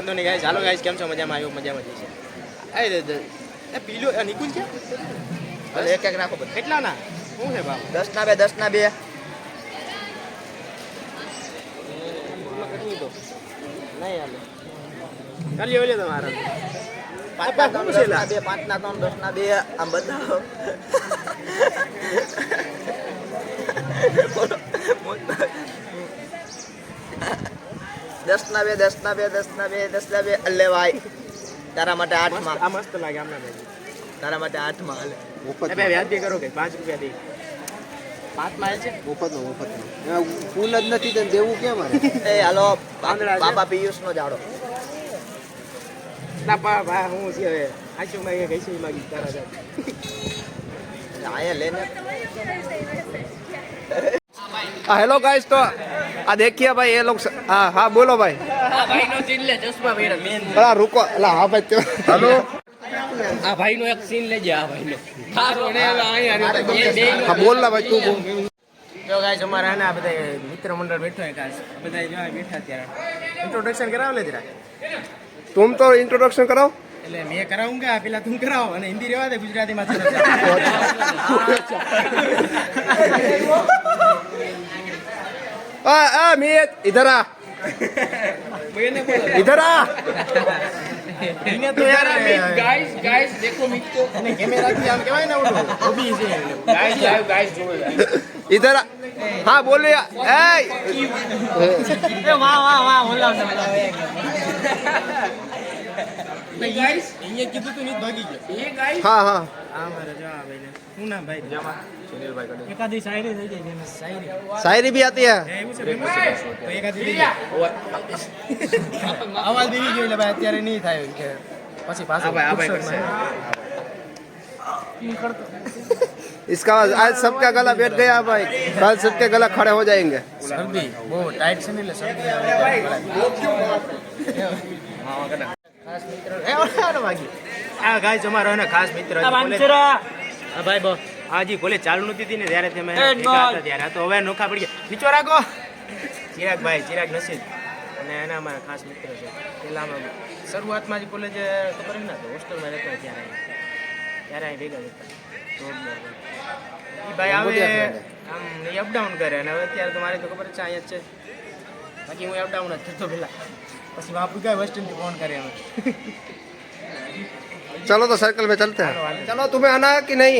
વાંધો નહીં ગાઈશ હાલો ગાઈશ કેમ છો? મજામાં? આવ્યો મજામાં જઈશ એ પીલો એ નિકુંજ છે? અરે એક એક નાખો બધા. કેટલા ના? શું છે બાપ દસ ના બે દસ ના બે. નહીં હાલે. કરી લ્યો તમારા. પાંચ ના ત્રણ, બે પાંચ ના ત્રણ દસ ના બે આમ બતાવો બોલો. દસ ના બે દસના બે દસ ના બે દસ ના બે. અલે ભાઈ. તારા માટે આઠમાં. આ મસ્ત લાગે આમના ભાઈ. તારા માટે આઠમાં. અલે. બે વ્યાજ કરો કે પાંચ રૂપિયા દે. બાબા હું છે હવે. કઈ શું લાગી તારા જાડ. આયા લેને હેલો ગાઈસ તો आ देखिए भाई ये लोग हाँ हाँ बोलो भाई भाई नो चिल्ले जस्ट भाई रुको ला हेलो आ भाई नो एक सीन ले जा भाई नो था रोने आई अरे हाँ बोल ला भाई तू तो गाइस हमारा ना बता मित्र मंडल बैठो है गाइस बता जो है बैठा तेरा इंट्रोडक्शन करा ले तेरा तुम तो इंट्रोडक्शन कराओ એટલે મેં કરાવું કે આ પેલા તું કરાવો? અને હિન્દી રેવા દે ગુજરાતી માં आ आ मीत इधर आ इधर आ એને તો યાર ગાઈસ ગાઈસ દેખો મિત્રો અને કેમેરાથી આમ કહેવાય ને ઓલું હોબી છે ગાઈસ લાઈવ ગાઈસ જોવે इधर आ हाँ बोलिए ए વાહ વાહ વાહ ઓલા ગાઈસ અહીંયા કીધું તું નહીં ભાગી ગયો એ ગાઈસ हाँ हाँ આ મારે જો આ ભાઈને શું નામ ભાઈ એકાદી શાયરી થઈ જાય જેને શાયરી शायरी भी आती है એ એવું છે ફેમસ છે તો એકાદી થઈ જાય અવાજ દેવી ગયો એટલે ભાઈ અત્યારે નહીં થાય કે પછી પાછો આ ભાઈ કરશે. इसका आज सबका गला बैठ गया भाई कल सबके गला खड़े हो जाएंगे શરદી બહુ ટાઈટ છે ને એટલે શરદી આવે ખાસ મિત્ર એ ઓલા વાગી આ ગાય તમારો એનો ખાસ મિત્ર હજી college- હા ભાઈ બો હાજી કોલેજ ચાલુ નહોતી હતી ને ત્યારે તમે ભેગા હતા ત્યારે આ તો હવે નોખા પડી ગયા નીચો રાખો ચિરાગ ભાઈ ચિરાગ નસીબ અને એના અમારા ખાસ મિત્ર છે પેલા અમે શરૂઆતમાં જ કોલેજ ખબર જ ના તો હોસ્ટેલમાં રહેતા ત્યારે ત્યારે અહીં ભેગા હતા જોરદાર ભાઈ. ઈ ભાઈ આવે આમ અપડાઉન કરે અને હવે અત્યારે તો મારે તો ખબર જ છે અહીંયા જ છે બાકી હું અપડાઉન જ થતો પેલા પછી બાપુ કઈ બસ સ્ટેન્ડથી ફોન કરે અમે चलो तो सर्कल में चलते हैं चलो तुम्हें आना है कि नहीं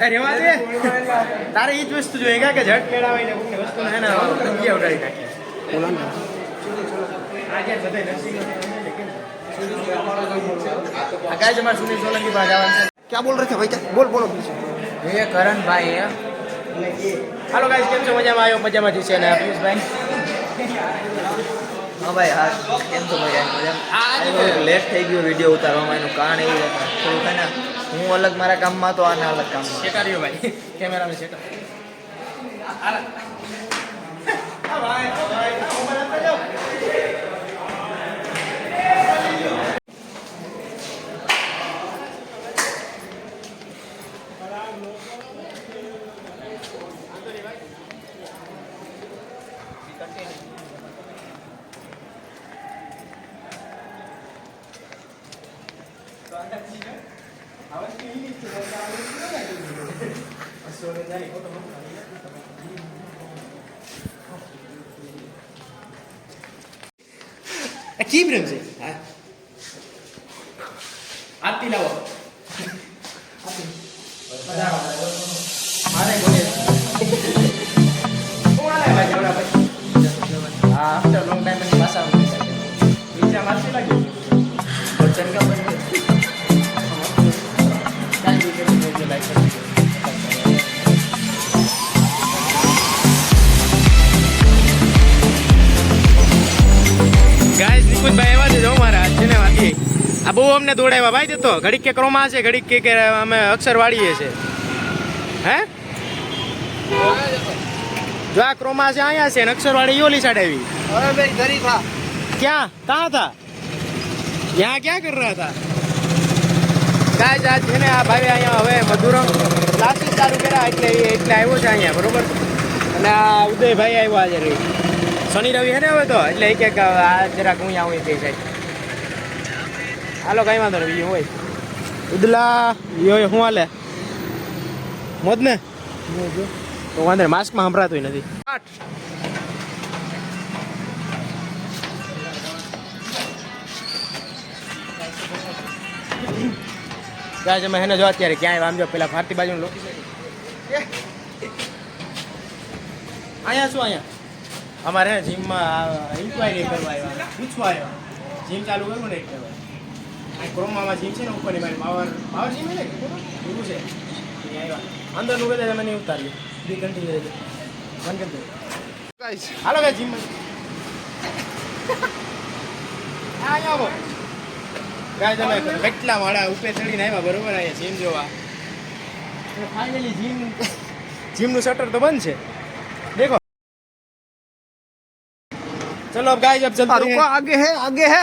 રેવા દે. તારે એ જ વસ્તુ જોઈએ કે ઝટ મેળાવીને કોઈની વસ્તુ ને એના જગ્યા ઉડાડી નાખી આકાશ અમારે સુનિલ સોલંકી પાસે આવવાનું છે. ક્યાં બોલ રહે છે ભાઈ? ક્યાં? બોલ બોલો. એ કરણ ભાઈ હાલો ગાઈસ કેમ છો? મજામાં? આવ્યો મજામાં જશે ને? પિયુષભાઈ? હા ભાઈ હા કેમ છો મજા આ લેટ થઈ ગયો વીડિયો ઉતારવામાં એનું કારણ એવું હતું. થોડુંક ને હું અલગ મારા કામમાં તો આને અલગ કામ શેકાર્યો ભાઈ. કેમેરામાં શેકાર કી પ્રેમ છે આરતી લાવો મારે આ બહુ અમને દોડાવ્યા. ભાઈ જતો. ઘડીક કે ક્રોમા છે ઘડીક કે અમે અક્ષર વાળીએ છે. હે? જો આ ક્રોમા છે અહીંયા છે ને અક્ષરવાળી યોલી સાઈડ આવી. ઘરી ક્યાં? કહા થા યહાં ક્યાં કર રહ્યા હતા? કાંઈ આજ છે ને આ ભાઈ અહીંયા હવે મધુરમ ક્લાસીસ ચાલુ કર્યા એટલે એટલે આવ્યો છે અહીંયા બરોબર? અને આ ઉદયભાઈ આવ્યો આજે શનિ રવિ હે ને હવે તો? એટલે એક આ જરાક હું આવું તે જાય હાલો, કઈ વાંધો નહીં હોય. ઉદલા યો શું હાલે? મોજ ને? તો વાંધો નહીં માસ્કમાં સંભળાતું નથી. ત્યાં તમે જો અત્યારે ક્યાંય આમ જો પેલા ભારતી બાજુ લોકેશન અહીંયા શું અહીંયા? અમારે જીમમાં ઇન્ક્વાયરી કરવા આવ્યા. પૂછવા આવ્યા. જીમ ચાલુ કરવું ને એટલે ક્રોમામાં જીમ છે ને ઉપરની મારી પાવર પાવર જીમ છે એવું છે. અંદરનું કદાચ મને ઉતારીએ. બી કન્ટિન્યુ રહેજો. વન કન્ટિન્યુ હાલો કઈ જીમ અહીંયા આવો. ગાય તમે કેટલા માળા ઉપર ચડીને આવ્યા બરોબર? અહીંયા જીમ જોવા. ફાઇનલી જીમ જીમનું શટર તો બંધ છે. દેખો. ચલો ગાય જબ જલ્દી આગે હે આગે હે.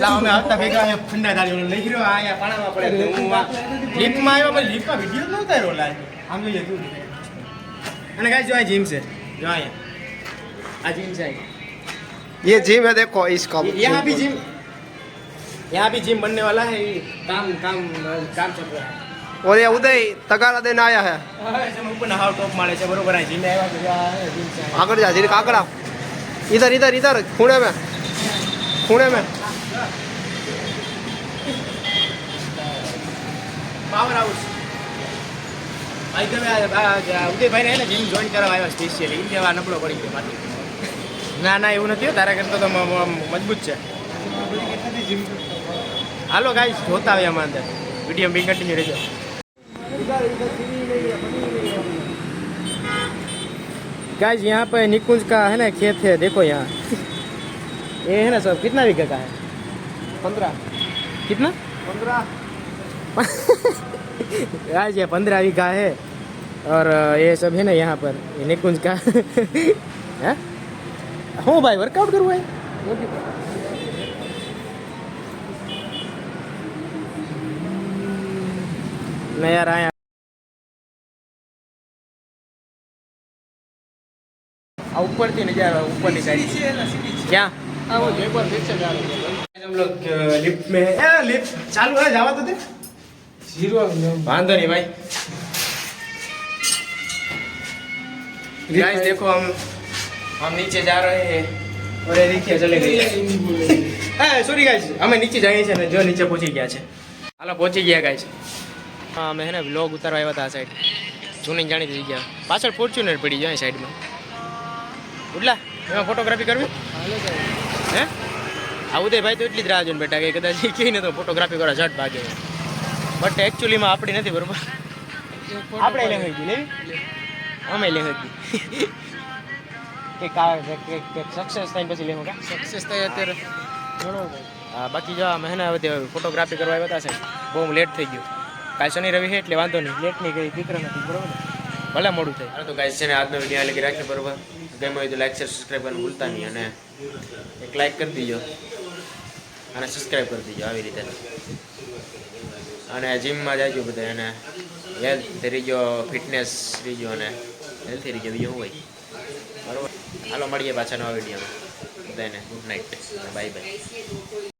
લાવ અમે આવતા ભેગા અહીંયા ફંડા ડાળીઓ લઈ ગયો અહીંયા પાણામાં પડે તો હું આ લિફ્ટમાં આવ્યો પણ લિફ્ટમાં વિડીયો નહોતો આવ્યો લાલ આમ જોઈએ તું અને ગાઈસ જો આ જીમ છે જો અહીંયા આ જીમ છે અહીંયા ये जिम है देखो इसका यहाँ भी जिम यहाँ भी जिम बनने वाला है ये काम काम काम चल रहा है और ये उदय तगारा देने आया है તમે ઉપર હાવ ટોપ માળે છે બરોબર આ જીમ આવ્યા છે જો આ જીમ इधर इधर इधर खूणे में खूणे में પાવર હાઉસ ભાઈ તમે આ- આ ઉદયભાઈ ને જીમ જોઈન કરવા આવ્યા સ્પેશિયલી એમ કેવા નબળો પડી ગયો માથે ના ના એવું નથી હો, તારા કરતા તો મ- મ- મજબૂત છે હાલો ગાઈસ જોતા આવ્યા આમાં અંદર વિડીયો બી કન્ટિન્યુ રહેજો गाइज़ यहाँ पर निकुंज का है ना खेत है, देखो यहाँ। ये है ना सब, कितना बीघा का है? पंद्रह। कितना? पंद्रह। गाइज़ ये पंद्रह बीघा है, और ये सब है ना यहाँ पर, ये निकुंज का। है? हाँ? हो भाई वर्कआउट करो भाई। नया आया આ ઉપરથી નજારો ઉપરની સાઈડ છે ક્યાં? હા वो एक बार फिर से जा रहे हैं हम लोग लिफ्ट में है लिफ्ट चालू है जावा तो दे जीरो वांधो नहीं भाई गाइस देखो हम हम नीचे जा रहे हैं और रिक्शा હા. સોરી ગાઈસ અમે નીચે જઈએ છીએ ને જો નીચે પહોંચી ગયા છે. હાલો પહોંચી ગયા ગાઈસ હા અમે હે ને વ્લોગ ઉતારવા આવ્યા હતા આ સાઈડ જૂની જાણીતી જગ્યા. પાછળ ફોર્ચ્યુનર પડી જાય સાઈડમાં ઉડલા એમાં ફોટોગ્રાફી કરવી? હે? આ ઉદયભાઈ તો એટલી જ રાહ જોઈને બેઠા કે કદાચ એ કહીને તો ફોટોગ્રાફી કરવા ઝટ ભાગે. બટ એકચ્યુઅલીમાં આપણી નથી બરોબર. આપણે લેવી? અમે લેંગવેજ કે સક્સેસ થાય પછી લેવું કા? સક્સેસ થાય અત્યારે. હા બાકી જો મહેના હે ફોટોગ્રાફી કરવા આવ્યા હતા બહુ લેટ થઈ ગયું. કાલ શનિ રવિ છે એટલે વાંધો નહીં લેટ નહીં ગઈ દીકરા નથી બરોબર ને? ભલે મોડું થાય. તો ગાઈસ છે ને આજનો વીડિયો લખી રાખીએ બરોબર. ગમે હોય તો લાઈક શેર સબસ્ક્રાઈબ કરવાનું ભૂલતા નહીં અને એક લાઈક કરી દીજો. અને સબસ્ક્રાઈબ કરી દીજો આવી રીતે. અને જીમમાં જાજો બધા અને હેલ્થ રીજો ફિટનેસ રીજો અને હેલ્થી રીજો બીજું હોય? બરોબર. હાલો, મળીએ પાછા નવા વિડીયોમાં બધાને ગુડ નાઇટ બાય બાય